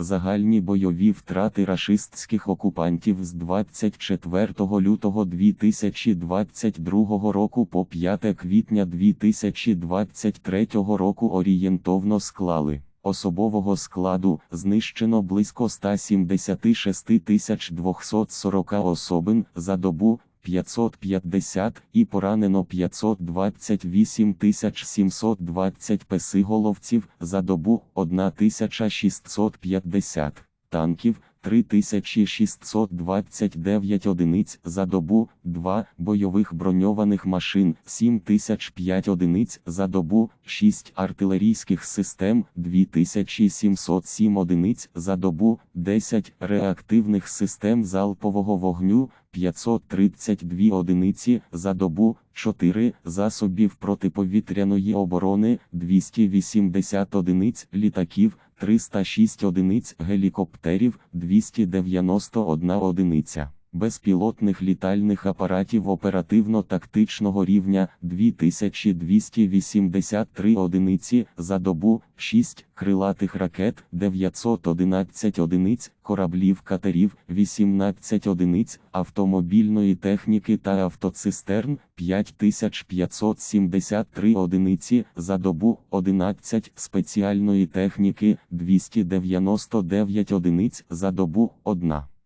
Загальні бойові втрати рашистських окупантів з 24 лютого 2022 року по 5 квітня 2023 року орієнтовно склали. Особового складу знищено близько 176 240 особин за добу 550 і поранено 528 720 песиголовців за добу 1650 танків. 3629 одиниць за добу, 2 бойових броньованих машин, 7005 одиниць за добу, 6 артилерійських систем, 2707 одиниць за добу, 10 реактивних систем залпового вогню, 532 одиниці за добу, 4 засобів протиповітряної оборони, 280 одиниць літаків, 306 одиниць гелікоптерів, 291 одиниця. Безпілотних літальних апаратів оперативно-тактичного рівня 2283 одиниці за добу, 6 крилатих ракет, 911 одиниць, кораблів катерів, 18 одиниць, автомобільної техніки та автоцистерн, 5573 одиниці за добу, 11 спеціальної техніки, 299 одиниць за добу, 1.